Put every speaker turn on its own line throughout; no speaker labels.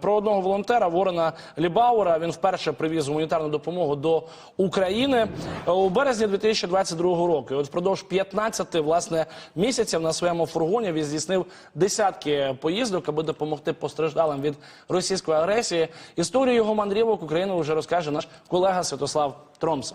Про одного волонтера Ворена Лібауера він вперше привіз гуманітарну допомогу до України у березні 2022 року. І от впродовж 15 власне місяців на своєму фургоні він здійснив десятки поїздок, аби допомогти постраждалим від російської агресії. Історію його мандрівок Україну вже розкаже наш колега Святослав Тромса.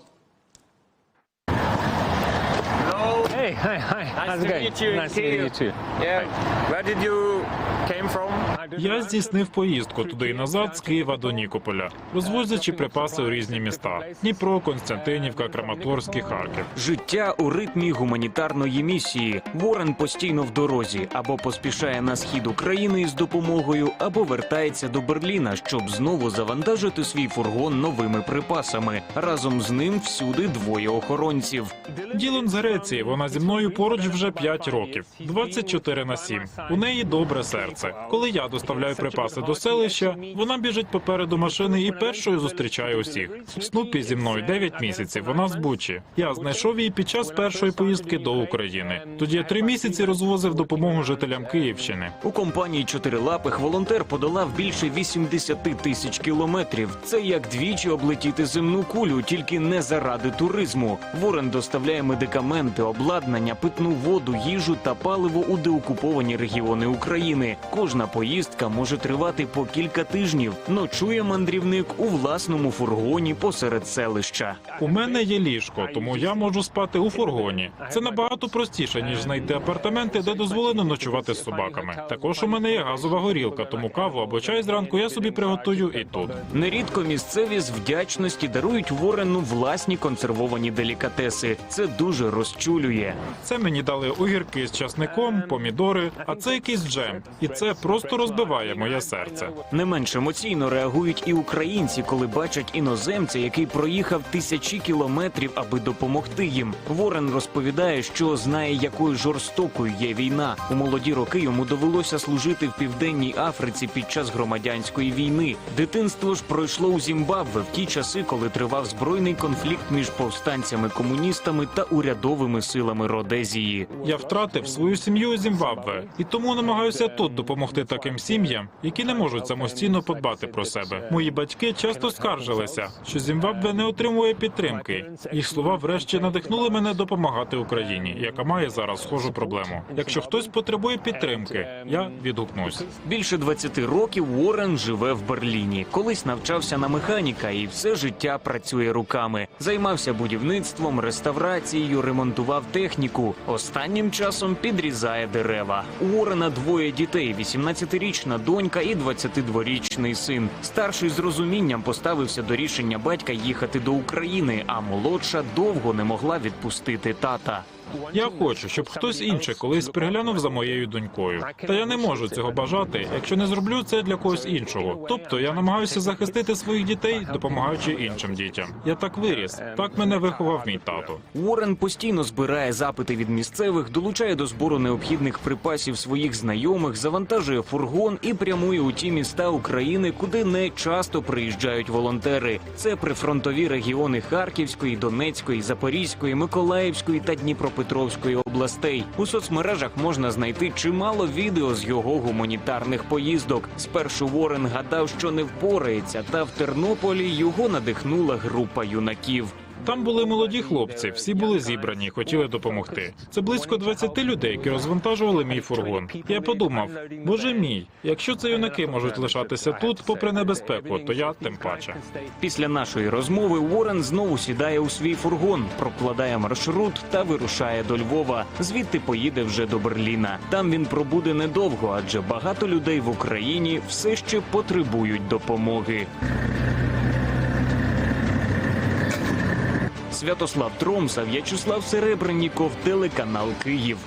Hey, hi, hi.
Nice
How's
to meet you.
Nice to meet you.
Yeah. Where did you came from?
Я здійснив поїздку туди і назад з Києва до Нікополя, розвозячи припаси у різні міста: Дніпро, Константинівка, Краматорськ і Харків.
Життя у ритмі гуманітарної місії. Ворен постійно в дорозі або поспішає на схід України із допомогою, або вертається до Берліна, щоб знову завантажити свій фургон новими припасами. Разом з ним всюди двоє охоронців.
Ділон з Греції. Вона зі мною поруч вже 5 років, 24 на 7. У неї добре серце. Коли я доставляю припаси до селища, вона біжить попереду машини і першою зустрічає усіх. Снупі зі мною 9 місяців. Вона з Бучі. Я знайшов її під час першої поїздки до України. Тоді я три місяці розвозив допомогу жителям Київщини.
У компанії чотирилапих волонтер подолав більше 80 тисяч кілометрів. Це як двічі облетіти земну кулю, тільки не заради туризму. Ворен доставляє медикаменти, обладнання, питну воду, їжу та паливо у деокуповані регіони України. Кожна поїздка може тривати по кілька тижнів. Ночує мандрівник у власному фургоні посеред селища.
У мене є ліжко, тому я можу спати у фургоні. Це набагато простіше ніж знайти апартаменти, де дозволено ночувати з собаками. Також у мене є газова горілка, тому каву або чай зранку я собі приготую і тут.
Нерідко місцеві з вдячності дарують Ворену власні консервовані делікатеси. Це дуже розчулює.
Це мені дали огірки з часником, помідори, а це якийсь джем. І це просто розбиває моє серце.
Не менш емоційно реагують і українці, коли бачать іноземця, який проїхав тисячі кілометрів, аби допомогти їм. Ворен розповідає, що знає, якою жорстокою є війна. У молоді роки йому довелося служити в південній Африці під час громадянської війни. Дитинство ж пройшло у Зімбабве в ті часи, коли тривав збройний конфлікт між повстанцями-комуністами та урядовими силами Родезії.
Я втратив свою сім'ю у Зімбабве і тому намагаюся тут допомогти таким сім'ям, які не можуть самостійно подбати про себе. Мої батьки часто скаржилися, що Зімбабве не отримує підтримки. Їх слова врешті надихнули мене допомагати Україні, яка має зараз схожу проблему. Якщо хтось потребує підтримки, я відгукнусь.
Більше 20 років Уоррен живе в Берліні. Колись навчався на механіка і все життя працює руками. Займався будівництвом, реставрацією, ремонтував техніку. Останнім часом підрізає дерева. У Уоррена двоє дітей: 18-річна донька і 22-річний син. Старший з розумінням поставився до рішення батька їхати до України, а молодша довго не могла відпустити тата.
Я хочу, щоб хтось інший колись приглянув за моєю донькою. Та я не можу цього бажати, якщо не зроблю це для когось іншого. Тобто я намагаюся захистити своїх дітей, допомагаючи іншим дітям. Я так виріс. Так мене виховав мій тато.
Уоррен постійно збирає запити від місцевих, долучає до збору необхідних припасів своїх знайомих, завантажує фургон і прямує у ті міста України, куди не часто приїжджають волонтери. Це прифронтові регіони Харківської, Донецької, Запорізької, Миколаївської та Дніпропетровської областей. У соцмережах можна знайти чимало відео з його гуманітарних поїздок. Спершу Ворен гадав, що не впорається, та в Тернополі його надихнула група юнаків.
Там були молоді хлопці, всі були зібрані, хотіли допомогти. Це близько 20 людей, які розвантажували мій фургон. Я подумав, боже мій, якщо це юнаки можуть лишатися тут, попри небезпеку, то я тим паче.
Після нашої розмови Уоррен знову сідає у свій фургон, прокладає маршрут та вирушає до Львова. Звідти поїде вже до Берліна. Там він пробуде недовго, адже багато людей в Україні все ще потребують допомоги. Святослав Тромса, В'ячеслав Серебренніков, телеканал Київ.